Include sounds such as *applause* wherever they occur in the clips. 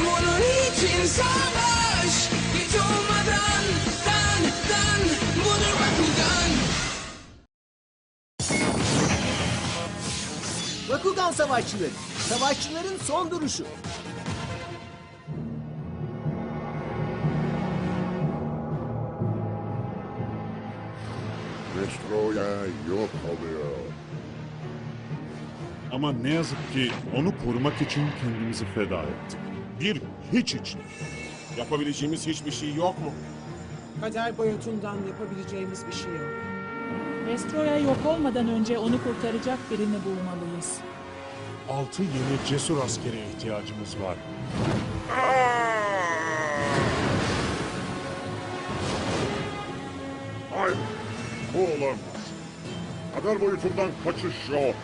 Bunun için savaş Hiç olmadan Dan dan Budur Bakugan Bakugan Savaşçıları, savaşçıların son duruşu. Destroyer yok oluyor. Ama ne yazık ki onu korumak için kendimizi feda ettik. Bir hiç için. Yapabileceğimiz hiçbir şey yok mu? Kader boyutundan yapabileceğimiz bir şey yok. Destroyer yok olmadan önce onu kurtaracak birini bulmalıyız. Altı yeni cesur askere ihtiyacımız var. Hayır, bu olamaz. Kader boyutundan kaçış yok.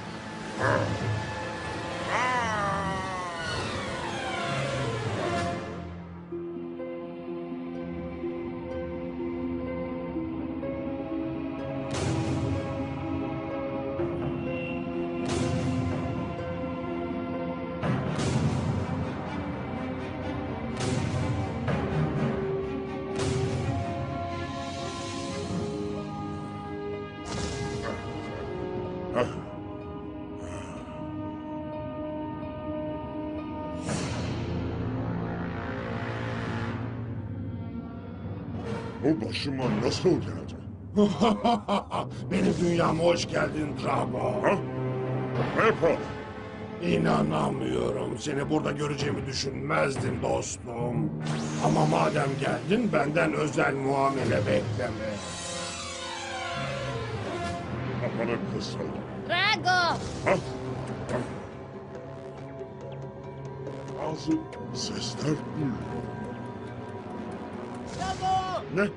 Bu başıma nasıl geldi? *laughs* Benim dünyama hoş geldin Drago. Ha? Apple, İnanamıyorum. Seni burada göreceğimi düşünmezdim dostum. Ama madem geldin benden özel muamele bekleme. kafanı kısıldı. Drago! Ha? Bazı sesler duyuyorum. Ne?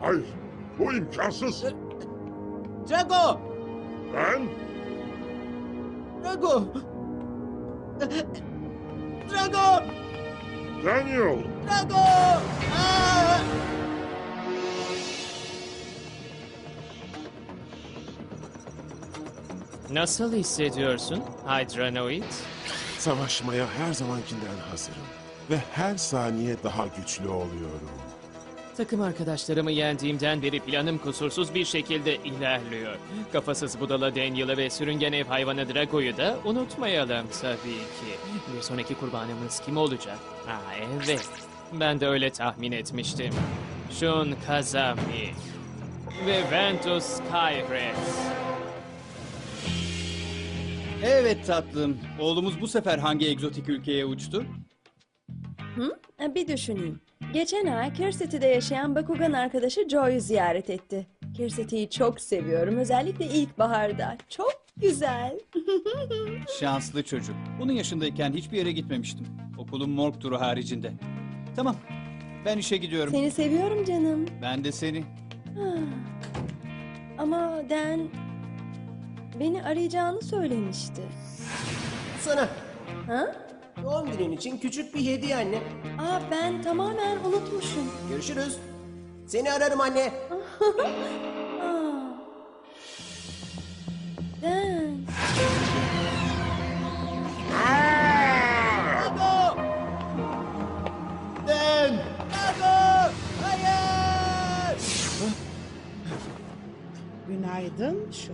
Hayır, bu imkansız. Drago! Ben Drago! Drago! Daniel. Drago! Aa! Nasıl hissediyorsun Hydranoid? Savaşmaya her zamankinden hazırım. Ve her saniye daha güçlü oluyorum. Takım arkadaşlarımı yendiğimden beri planım kusursuz bir şekilde ilerliyor. Kafasız budala Daniel'ı ve sürüngen ev hayvanı Drago'yu da unutmayalım tabii ki. Bir sonraki kurbanımız kim olacak? Ha evet, ben de öyle tahmin etmiştim. Shun Kazami ve Ventus Skyres. Evet tatlım. Oğlumuz bu sefer hangi egzotik ülkeye uçtu? Hı? E, Bir düşüneyim. Geçen ay Kirsity'de yaşayan Bakugan arkadaşı Joy'u ziyaret etti. Kirsity'yi çok seviyorum. Özellikle ilkbaharda. Çok güzel. *laughs* Şanslı çocuk. Bunun yaşındayken hiçbir yere gitmemiştim. Okulun morg turu haricinde. Tamam. Ben işe gidiyorum. Seni seviyorum canım. Ben de seni. *sighs* Ama Dan beni arayacağını söylemişti. Sana Ha? Doğum günün için küçük bir hediye anne. Aa ben tamamen unutmuşum. Görüşürüz. Seni ararım anne. *laughs* Aa. Dan. Drago! Den! Drago! Hayır! Günaydın şu.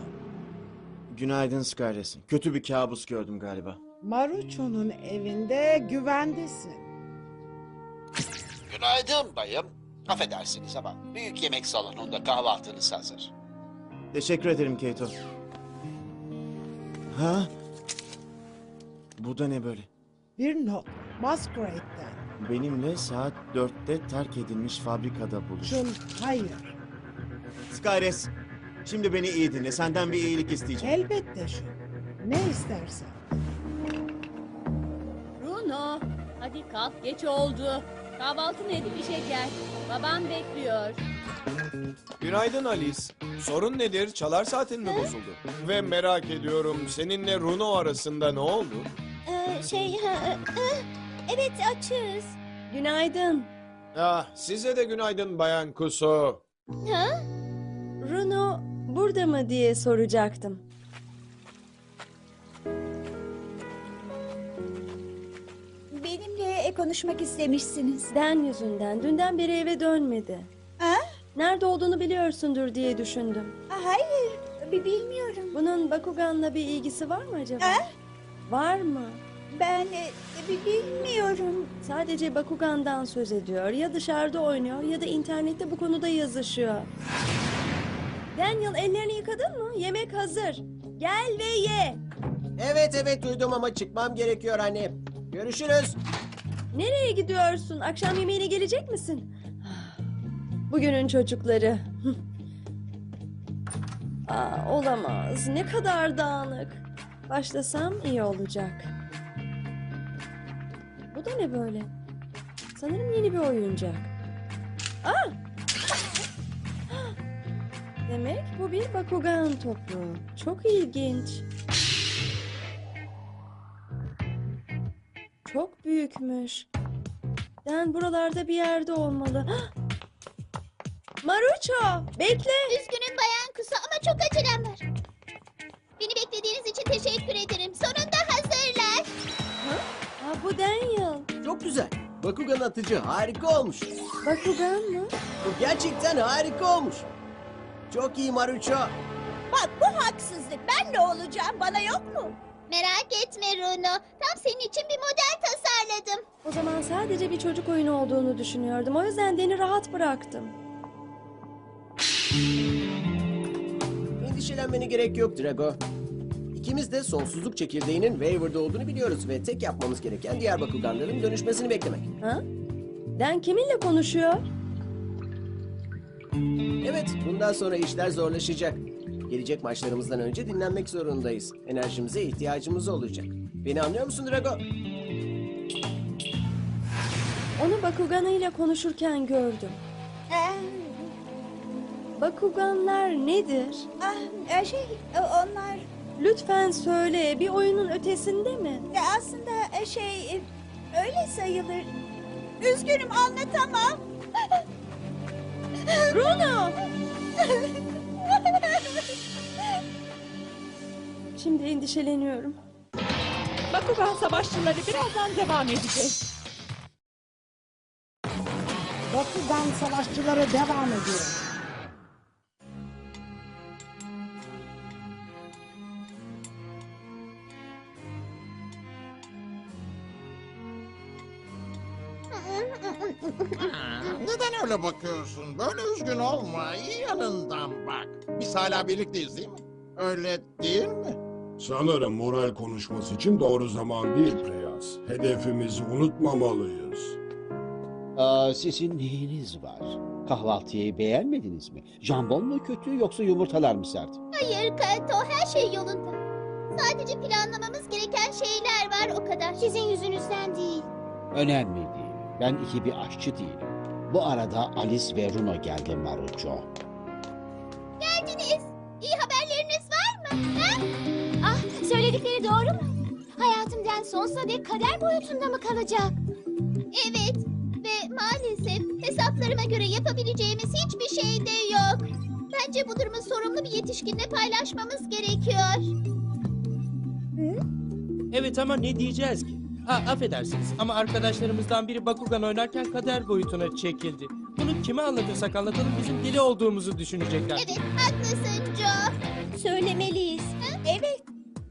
Günaydın Skyres. Kötü bir kabus gördüm galiba. Marucho'nun evinde güvendesin. Günaydın bayım. Affedersiniz ama büyük yemek salonunda kahvaltınız hazır. Teşekkür ederim Keito. Ha? Bu da ne böyle? Bir not. Masquerade'den. Benimle saat dörtte terk edilmiş fabrikada buluş. Şun, hayır. Skyres, şimdi beni iyi dinle. Senden bir iyilik isteyeceğim. Elbette şun. Ne istersen. Hadi kalk geç oldu. Kahvaltını edip işe gel. Babam bekliyor. Günaydın Alice. Sorun nedir? Çalar saatin mi bozuldu? Ve merak ediyorum seninle Runo arasında ne oldu? şey, evet açız. Günaydın. Ah, size de günaydın Bayan Kuso. Ha? Bruno burada mı diye soracaktım. Benimle konuşmak istemişsiniz. Den yüzünden dünden beri eve dönmedi. Ha? Nerede olduğunu biliyorsundur diye düşündüm. Hayır, bi- bilmiyorum. Bunun Bakugan'la bir ilgisi var mı acaba? Ha? Var mı? Ben e, bi- bilmiyorum. Sadece Bakugan'dan söz ediyor. Ya dışarıda oynuyor ya da internette bu konuda yazışıyor. Daniel ellerini yıkadın mı? Yemek hazır. Gel ve ye. Evet evet duydum ama çıkmam gerekiyor anne. Görüşürüz. Nereye gidiyorsun? Akşam yemeğine gelecek misin? Bugünün çocukları. *laughs* Aa, olamaz. Ne kadar dağınık. Başlasam iyi olacak. Bu da ne böyle? Sanırım yeni bir oyuncak. Aa! *gasps* Demek bu bir Bakugan topu. Çok ilginç. Büyükmüş. Den buralarda bir yerde olmalı. *gasps* Marucho, bekle. Üzgünüm Bayan Kusa ama çok acelem var. Beni beklediğiniz için teşekkür ederim. Sonunda hazırlar. Ha, bu Daniel. Çok güzel. Bakugan atıcı harika olmuş. Bakugan mı? Bu gerçekten harika olmuş. Çok iyi Marucho. Bak bu haksızlık. Ben ne olacağım? Bana yok mu? Merak etme Runo. Tam senin için bir model tasarladım. O zaman sadece bir çocuk oyunu olduğunu düşünüyordum. O yüzden Den'i rahat bıraktım. Endişelenmene gerek yok Drago. İkimiz de sonsuzluk çekirdeğinin Waver'da olduğunu biliyoruz ve tek yapmamız gereken diğer Bakuganların dönüşmesini beklemek. Ha? Den kiminle konuşuyor? Evet, bundan sonra işler zorlaşacak. Gelecek maçlarımızdan önce dinlenmek zorundayız. Enerjimize ihtiyacımız olacak. Beni anlıyor musun Drago? Onu Bakugan'ıyla konuşurken gördüm. Bakuganlar nedir? Ah, şey onlar Lütfen söyle, bir oyunun ötesinde mi? e, aslında e, şey e, öyle sayılır. Üzgünüm anlatamam. Bruno! *laughs* Şimdi endişeleniyorum. Bakugan savaşçıları birazdan devam edecek. Bakugan savaşçıları devam ediyor. Neden öyle bakıyorsun? Böyle üzgün olma. İyi yanından bak. Biz hala birlikteyiz değil mi? Öyle değil mi? Sanırım moral konuşması için doğru zaman değil Preyas. Hedefimizi unutmamalıyız. Aa, sizin neyiniz var? Kahvaltıyı beğenmediniz mi? Jambon mu kötü yoksa yumurtalar mı sert? Hayır Kato her şey yolunda. Sadece planlamamız gereken şeyler var o kadar. Sizin yüzünüzden değil. Önemli değil. Ben iki bir aşçı değilim. Bu arada Alice ve Runo geldi Marucho. Geldiniz. İyi haberleriniz var mı? Ha? Söyledikleri doğru mu? Hayatımdan sonsuza dek kader boyutunda mı kalacak? Evet ve maalesef hesaplarıma göre yapabileceğimiz hiçbir şey de yok. Bence bu durumu sorumlu bir yetişkinle paylaşmamız gerekiyor. Evet ama ne diyeceğiz ki? Ha affedersiniz ama arkadaşlarımızdan biri Bakugan oynarken kader boyutuna çekildi. Bunu kime anlatırsak anlatalım bizim deli olduğumuzu düşünecekler. Evet haklısın Joe. Söylemeliyiz.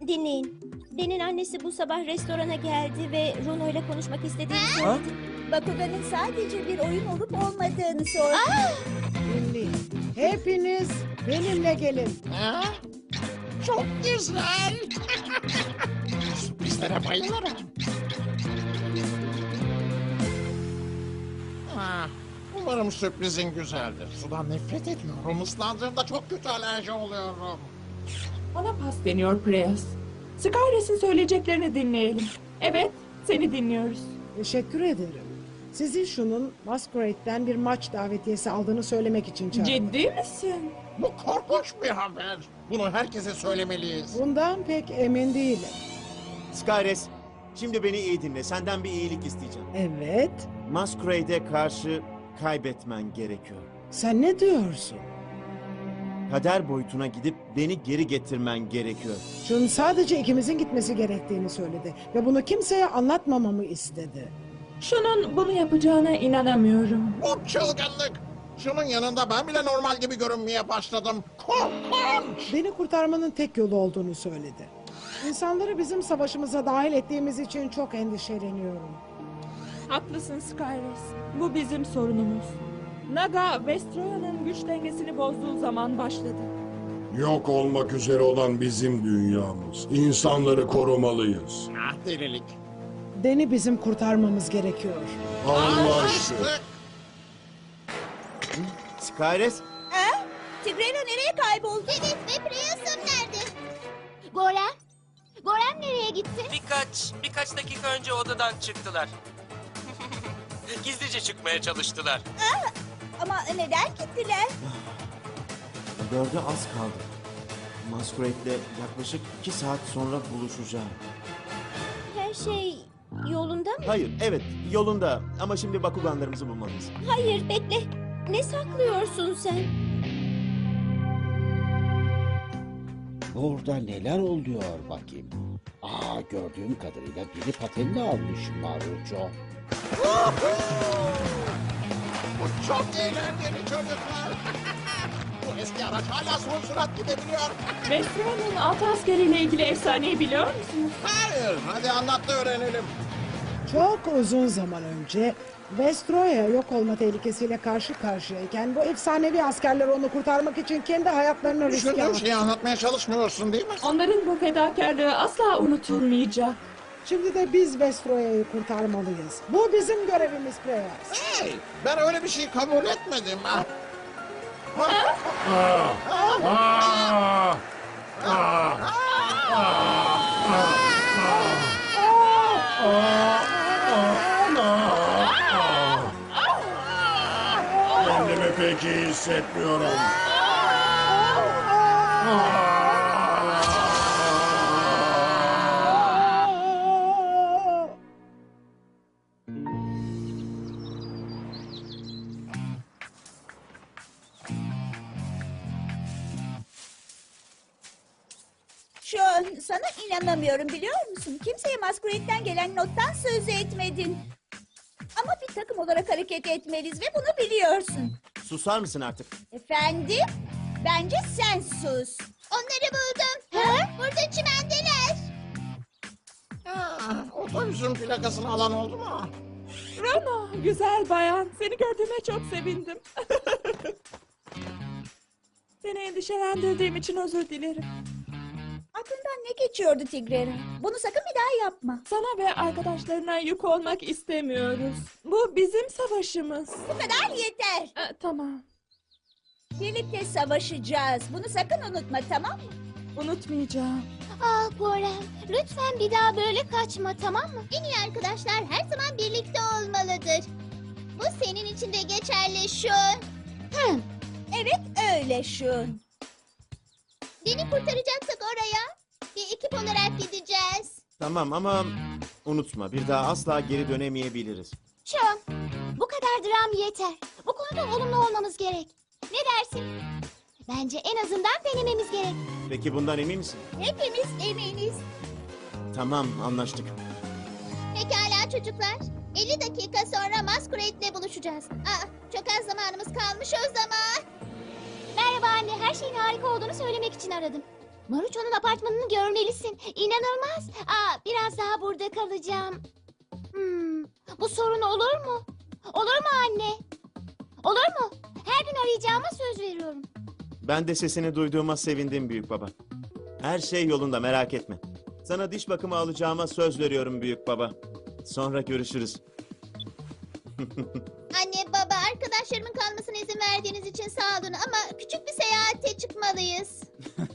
Dinleyin. Den'in annesi bu sabah restorana geldi ve Runo ile konuşmak istediğini Ha? söyledi. Bakugan'ın sadece bir oyun olup olmadığını sordum. Dinleyin. Hepiniz benimle gelin. Ha? Çok güzel. *laughs* Sürprizlere bayılırım. Ah, umarım sürprizin güzeldir. Sudan nefret ediyorum. Islandığımda çok kötü alerji oluyorum. Ona pas deniyor Preyas. Skyres'in söyleyeceklerini dinleyelim. Evet, seni dinliyoruz. Teşekkür ederim. Sizi şunun Masquerade'den bir maç davetiyesi aldığını söylemek için çağırdım. Ciddi misin? Bu korkunç bir haber. Bunu herkese söylemeliyiz. Bundan pek emin değilim. Skyres, şimdi beni iyi dinle. Senden bir iyilik isteyeceğim. Evet. Masquerade'e karşı kaybetmen gerekiyor. Sen ne diyorsun? Kader boyutuna gidip beni geri getirmen gerekiyor. Şun sadece ikimizin gitmesi gerektiğini söyledi. Ve bunu kimseye anlatmamamı istedi. Şunun bunu yapacağına inanamıyorum. Bu çılgınlık. Şunun yanında ben bile normal gibi görünmeye başladım. Korkunç. Beni kurtarmanın tek yolu olduğunu söyledi. İnsanları bizim savaşımıza dahil ettiğimiz için çok endişeleniyorum. Haklısın Skyres. Bu bizim sorunumuz. Naga, Vestroya'nın güç dengesini bozduğu zaman başladı. Yok olmak üzere olan bizim dünyamız. İnsanları korumalıyız. Ah delilik. Deni bizim kurtarmamız gerekiyor. Anlaştık. Skyres, Ha? Tigrera nereye kayboldu? Evet ve Preyas'ım nerede? Gorem? Gorem nereye gitti? Birkaç, birkaç dakika önce odadan çıktılar. *laughs* Gizlice çıkmaya çalıştılar. Ama neden gittiler? dörde az kaldı. Masquerade'le yaklaşık iki saat sonra buluşacağım. Her şey yolunda mı? Hayır, evet, yolunda. Ama şimdi Bakuganlarımızı bulmalıyız. Hayır bekle. Ne saklıyorsun sen? Burada neler oluyor bakayım. Aa gördüğüm kadarıyla biri patenini almış Maruço. Bu çok eğlenceli çocuklar. *laughs* Bu eski araç hala son sürat gidebiliyor. Vestroya'nın altı askeriyle ilgili efsaneyi biliyor musunuz? Hayır. Hadi anlat da öğrenelim. Çok uzun zaman önce Vestroya yok olma tehlikesiyle karşı karşıyayken bu efsanevi askerler onu kurtarmak için kendi hayatlarını riske Düşündüğüm attı. şeyi anlatmaya çalışmıyorsun değil mi? Onların bu fedakarlığı asla unutulmayacak. Şimdi de biz Vestroya'yı kurtarmalıyız. Bu bizim görevimiz Preyas. Hey, ben öyle bir şey kabul etmedim. Ah. Kendimi pek iyi hissetmiyorum. Sana inanamıyorum biliyor musun? Kimseye Masquerade'den gelen nottan söz etmedin. Ama bir takım olarak hareket etmeliyiz ve bunu biliyorsun. Susar mısın artık? Efendim? Bence sen sus. Onları buldum. Ha? Burada çimendeler. Ah, Otobüsün plakasını alan oldu mu? Rana, güzel bayan. Seni gördüğüme çok sevindim. *laughs* Seni endişelendirdiğim için özür dilerim. Geçiyordu Tigrera? Bunu sakın bir daha yapma. Sana ve arkadaşlarına yük olmak istemiyoruz. Bu bizim savaşımız. Bu kadar yeter. Ee, tamam. Birlikte savaşacağız. Bunu sakın unutma tamam mı? Unutmayacağım. Ah Gorem, lütfen bir daha böyle kaçma tamam mı? En iyi arkadaşlar her zaman birlikte olmalıdır. Bu senin için de geçerli Şun. Evet öyle şun. Beni kurtaracaksak oraya bir ekip olarak gideceğiz. Tamam ama unutma bir daha asla geri dönemeyebiliriz. Şun, bu kadar dram yeter. Bu konuda olumlu olmamız gerek. Ne dersin? Bence en azından denememiz gerek. Peki bundan emin misin? Hepimiz eminiz. Tamam anlaştık. Pekala çocuklar. 50 dakika sonra Masquerade'le buluşacağız. Aa, çok az zamanımız kalmış o zaman. Merhaba anne, her şeyin harika olduğunu söylemek için aradım. Maruço'nun apartmanını görmelisin. İnanılmaz. Aa, biraz daha burada kalacağım. Hmm, bu sorun olur mu? Olur mu anne? Olur mu? Her gün arayacağıma söz veriyorum. Ben de sesini duyduğuma sevindim büyük baba. Her şey yolunda merak etme. Sana diş bakımı alacağıma söz veriyorum büyük baba. Sonra görüşürüz. *laughs* Anne baba arkadaşlarımın kalmasına izin verdiğiniz için sağ olun ama küçük bir seyahate çıkmalıyız.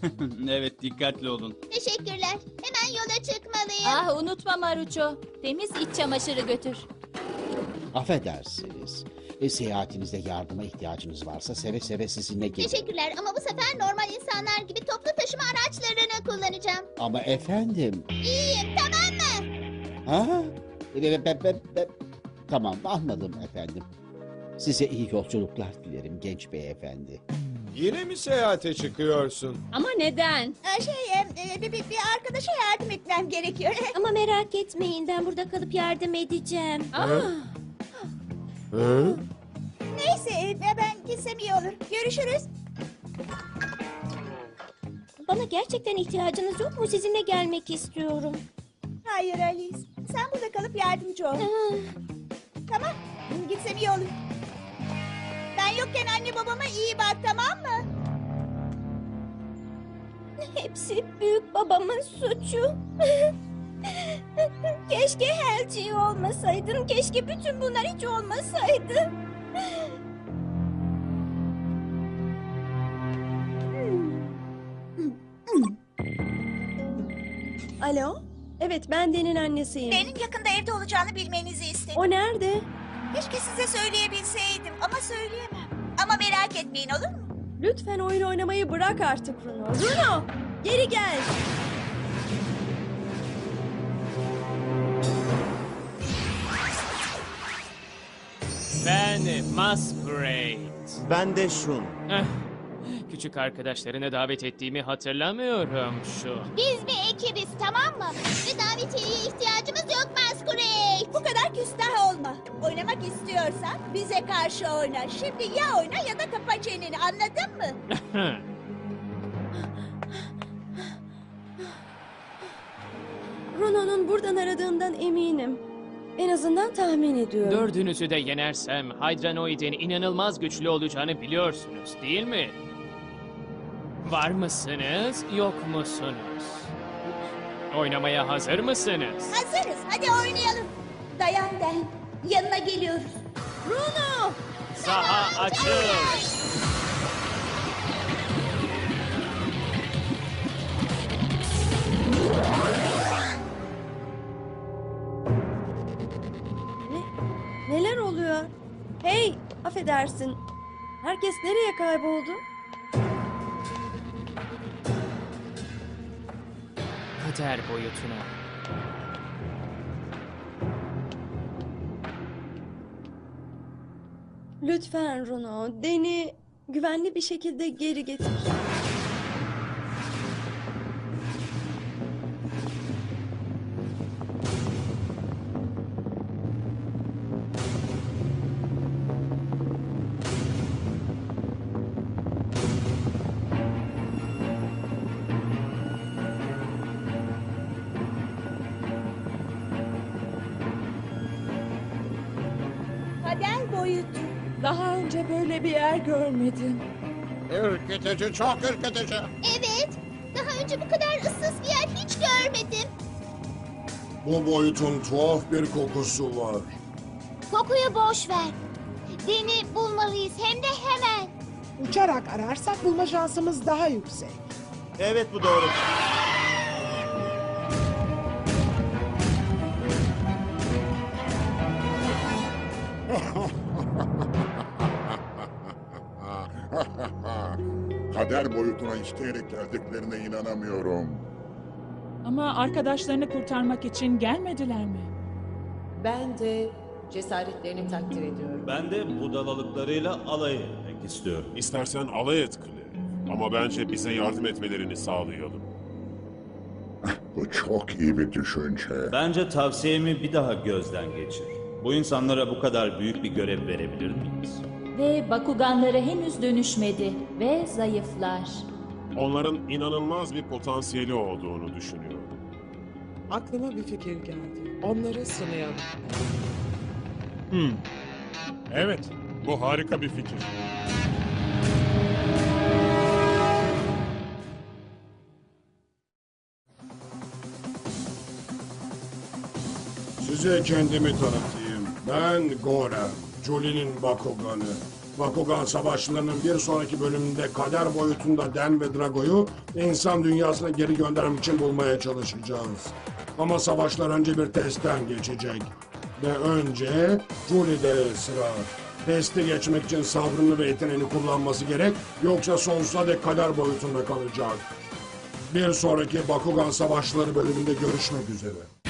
*laughs* evet dikkatli olun. Teşekkürler. Hemen yola çıkmalıyım. Ah unutma Maruço. Temiz iç çamaşırı götür. Affedersiniz. E, seyahatinizde yardıma ihtiyacınız varsa seve seve sizinle gelirim. Teşekkürler ama bu sefer normal insanlar gibi toplu taşıma araçlarını kullanacağım. Ama efendim. İyiyim tamam mı? Ha? Be, be, be, be, be. Tamam anladım efendim. Size iyi yolculuklar dilerim genç beyefendi. Yine mi seyahate çıkıyorsun? Ama neden? Ee, Şey, e, e, bir, bir arkadaşa yardım etmem gerekiyor. *laughs* Ama merak etmeyin ben burada kalıp yardım edeceğim. Neyse, e, ben gitsem iyi olur. Görüşürüz. Bana gerçekten ihtiyacınız yok mu? Sizinle gelmek istiyorum. Hayır Alice, sen burada kalıp yardımcı ol. tamam, gitsem iyi olur. Ben yokken anne babama iyi bak, tamam mı? Hepsi büyük babamın suçu. Keşke Helci olmasaydın. Keşke bütün bunlar hiç olmasaydı. Alo? Evet ben Den'in annesiyim. Benim yakında evde olacağını bilmenizi istedim. O nerede? Keşke size söyleyebilseydim ama söyleyemem. Ama merak etmeyin olur mu? Lütfen oyun oynamayı bırak artık Bruno. Bruno! Geri gel. Ben Masquerade. Ben de Şun. Eh, Küçük arkadaşlarını davet ettiğimi hatırlamıyorum şu. Biz bir ekibiz tamam mı? Ve davetiyeye ihtiyacımız yok Masquerade. Bu kadar küstah olma. Oynamak istiyorsan bize karşı oyna. Şimdi ya oyna ya da kapa çeneni anladın mı? *laughs* Bruno'nun buradan aradığından eminim. En azından tahmin ediyorum. Dördünüzü de yenersem Hydranoid'in inanılmaz güçlü olacağını biliyorsunuz değil mi? Var mısınız, yok musunuz? Oynamaya hazır mısınız? Hazırız hadi oynayalım. Dayan Den. Yanına geliyoruz. Bruno! Saha açıl! Neler oluyor? Hey, affedersin. Herkes nereye kayboldu? Kader boyutuna. Lütfen Bruno, Den'i güvenli bir şekilde geri getir. Boyutu. Daha önce böyle bir yer görmedim. Ürkütücü, çok ürkütücü. Evet. Daha önce bu kadar ıssız bir yer hiç görmedim. Bu boyutun tuhaf bir kokusu var. Kokuyu boş ver. Deni bulmalıyız hem de hemen. Uçarak ararsak bulma şansımız daha yüksek. Evet bu doğru. Kader boyutuna isteyerek geldiklerine inanamıyorum. Ama arkadaşlarını kurtarmak için gelmediler mi? Ben de cesaretlerini takdir ediyorum. Ben de budalalıklarıyla alay etmek istiyorum. İstersen alay et Claire. Ama bence bize yardım etmelerini sağlayalım. Bu çok iyi bir düşünce. Bence tavsiyemi bir daha gözden geçir. Bu insanlara bu kadar büyük bir görev verebilir miyiz? Ve Bakuganları henüz dönüşmedi ve zayıflar. Onların inanılmaz bir potansiyeli olduğunu düşünüyorum. Aklıma bir fikir geldi. Onları sınayalım. Hmm. Evet, bu harika bir fikir. Size kendimi tanıtayım. Ben Gorem, Julie'nin Bakuganı. Bakugan savaşlarının bir sonraki bölümünde kader boyutunda Den ve Drago'yu insan dünyasına geri göndermek için bulmaya çalışacağız. Ama savaşlar önce bir testten geçecek. Ve önce Julie'de sıra. Testi geçmek için sabrını ve yeteneğini kullanması gerek, yoksa sonsuza dek kader boyutunda kalacak. Bir sonraki Bakugan Savaşları bölümünde görüşmek üzere.